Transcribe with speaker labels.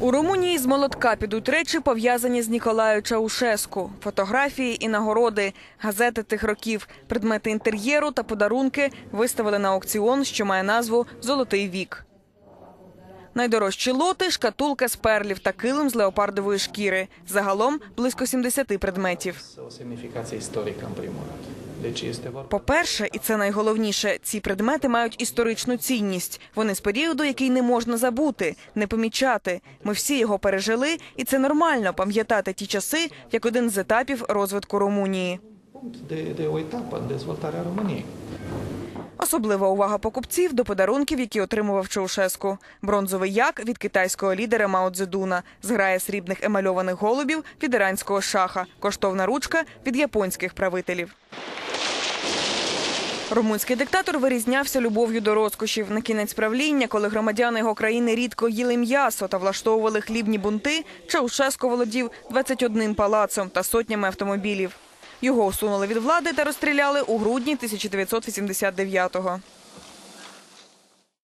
Speaker 1: У Румунії з молотка підуть речі, пов'язані з Ніколаєю Чаушеску. Фотографії і нагороди, газети тих років, предмети інтер'єру та подарунки виставили на аукціон, що має назву Золотий вік. Найдорожчі лоти шкатулка з перлів та килим з леопардової шкіри. Загалом близько 70 предметів.
Speaker 2: Vorba
Speaker 1: По-перше, і це найголовніше, ці предмети мають історичну цінність. Вони з періоду, який не можна забути, не помічати. Ми всі його пережили, і це нормально пам'ятати ті часи як один з етапів розвитку Румунії. Особлива увага покупців до подарунків, які отримував Чаушеску. Бронзовий як від китайського лідера Мао Цзедуна, зграя срібних емальованих голубів від іранського шаха, коштовна ручка від японських правителів. Румунський диктатор вирізнявся любов'ю до розкошів. На кінець правління, коли громадяни його країни рідко їли м'ясо та влаштовували хлібні бунти, Чаушеско володів 21 палацом та сотнями автомобілів. Його усунули від влади та розстріляли у грудні 1989-го.